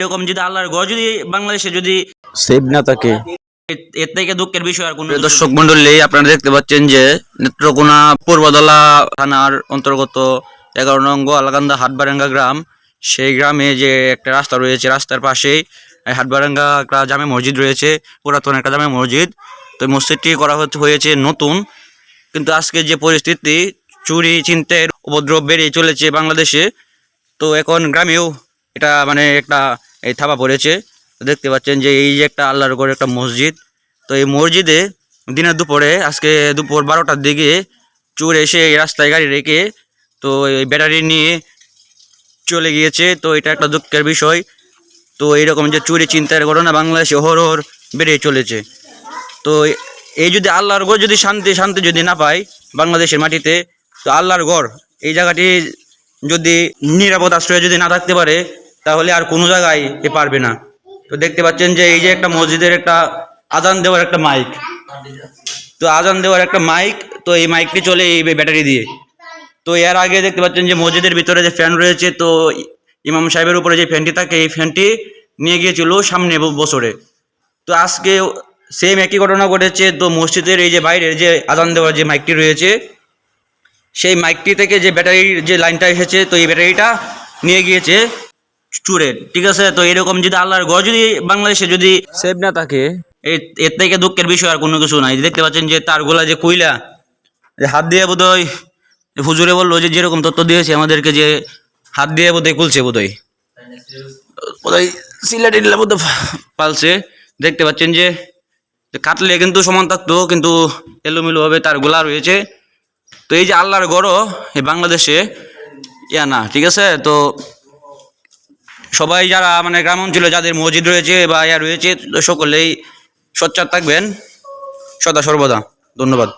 এরকম যদি আল্লাহর গড় যদি বাংলাদেশে যদি সেভ না থাকে। এর থেকে দুঃখের বিষয় আর কোনো দর্শক মন্ডলী আপনারা দেখতে পাচ্ছেন যে নেত্রকোনা পূর্বদলা থানার অন্তর্গত এগারো নং গোয়ালকান্দা হাটবারাঙ্গা গ্রাম। সেই গ্রামে যে একটা রাস্তা রয়েছে রাস্তার পাশেই হাটবারাঙ্গা একটা জামে মসজিদ রয়েছে পুরাতন একটা জামে মসজিদ। তো মসজিদটি করা হয়েছে নতুন। কিন্তু আজকে যে পরিস্থিতি চুরি চিন্তের উপদ্রব বেড়ে চলেছে বাংলাদেশে। তো এখন গ্রামেও এটা মানে একটা এই থাবা পড়েছে। দেখতে পাচ্ছেন যে এই যে একটা আল্লাহর করে একটা মসজিদ। তো এই মসজিদে দিনের দুপুরে, আজকে দুপুর বারোটার দিকে চোর এসে এই রাস্তায় গাড়ি রেখে তো এই ব্যাটারি নিয়ে চলে গিয়েছে। তো এটা একটা দুঃখের বিষয়। তো এইরকম যে চুরি চিন্তার ঘটনা বাংলাদেশে হরহর বেড়ে চলেছে। তো এই যদি আল্লাহর গড় যদি শান্তি শান্তি যদি না পায় বাংলাদেশের মাটিতে, তো আল্লাহর গড় এই জায়গাটি যদি নিরাপদ আশ্রয় যদি না থাকতে পারে তাহলে আর কোনো জায়গায় এ পারবে না। তো দেখতে পাচ্ছেন যে এই যে একটা মসজিদের একটা আজান দেওয়ার একটা মাইক। তো আজান দেওয়ার একটা মাইক, তো এই মাইকটি চলে এই ব্যাটারি দিয়ে। তো এর আগে দেখতে পাচ্ছেন যে মসজিদের ভিতরে যে ফ্যান রয়েছে, তো ইমাম সাহেবের উপরে যে ফ্যানটি থাকে, এই ফ্যানটি নিয়ে গিয়েছিল সামনে বছরে। তো আজকে সেম একই ঘটনা ঘটেছে, তো মসজিদের এই যে বাইরের যে আজান দেওয়ার যে মাইকটি রয়েছে, সেই মাইকটি থেকে যে ব্যাটারির যে লাইনটা এসেছে, তো এই ব্যাটারিটা নিয়ে গিয়েছে। চুরে ঠিক আছে? তো এরকম যদি আল্লাহর গড় যদি বাংলাদেশে যদি সেভ না থাকে। এর থেকে দুঃখের বিষয় আর কোনো কিছু নাই। দেখতে পাচ্ছেন যে তারগুলা যে কইলা হাত দিয়ে বোধহয় হুজুরে বলল যে যেরকম তথ্য দিয়েছে আমাদেরকে যে হাত দিয়ে বোধহয় খুলছে বোধহয়। বোধহয় সিলেটে দিলে বোধহয় পালছে। দেখতে পাচ্ছেন যে কাটলে কিন্তু সমান থাকতো কিন্তু এলোমেলোভাবে তার গোলা রয়েছে। তো এই যে আল্লাহর গড় এই বাংলাদেশে ইয়া না ঠিক আছে? তো সবাই যারা মানে গ্রাম অঞ্চলে যাদের মসজিদ রয়েছে বা ইয়া রয়েছে সকলেই সোচ্চার থাকবেন। সদা সর্বদা। ধন্যবাদ।